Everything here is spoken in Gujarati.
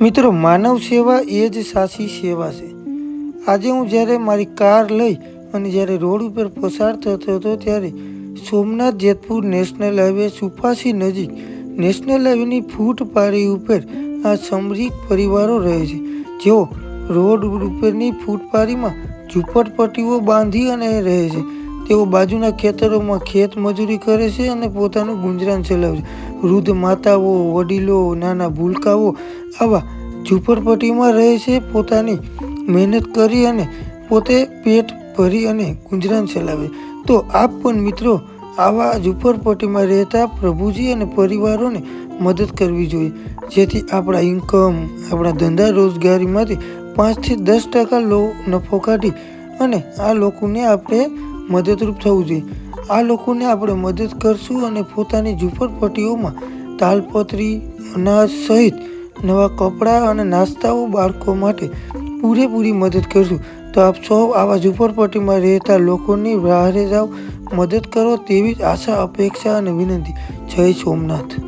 મિત્રો, માનવ સેવા એ જ સાચી સેવા છે. આજે હું જ્યારે મારી કાર લઈ અને જ્યારે રોડ ઉપર પસાર થતો હતો ત્યારે સોમનાથ જેતપુર નેશનલ હાઈવે સુપાસી નજીક નેશનલ હાઈવેની ફૂટપારી ઉપર આ સમરીક પરિવારો રહે છે. જેઓ રોડ ઉપરની ફૂટપારીમાં ઝૂંપટપટ્ટીઓ બાંધી અને રહે છે. તેઓ બાજુના ખેતરોમાં ખેત મજૂરી કરે છે અને પોતાનું ગુંજરાન ચલાવે છે. વૃદ્ધ માતાઓ, વડીલો, નાના ભૂલકાઓ આવા ઝૂંપડપટ્ટીમાં રહે છે, પોતાની મહેનત કરી અને પોતે પેટ ભરી અને ગુંજરાન ચલાવે. તો આપ પણ મિત્રો આવા ઝૂંપડપટ્ટીમાં રહેતા પ્રભુજી અને પરિવારોને મદદ કરવી જોઈએ. જેથી આપણા ઇન્કમ આપણા ધંધા રોજગારીમાંથી પાંચથી દસ ટકા લો નફો કાઢી અને આ લોકોને આપણે મદદરૂપ થવું જોઈએ. આ લોકોને આપણે મદદ કરશું અને પોતાની ઝૂંપડપટ્ટીઓમાં તાલપત્રી, અનાજ સહિત નવા કપડાં અને નાસ્તાઓ બાળકો માટે પૂરેપૂરી મદદ કરશું. તો આપ સૌ આવા ઝૂંપડપટ્ટીમાં રહેતા લોકોની રાહરે જાઓ. મદદ કરો તેવી જ આશા, અપેક્ષા અને વિનંતી. જય સોમનાથ.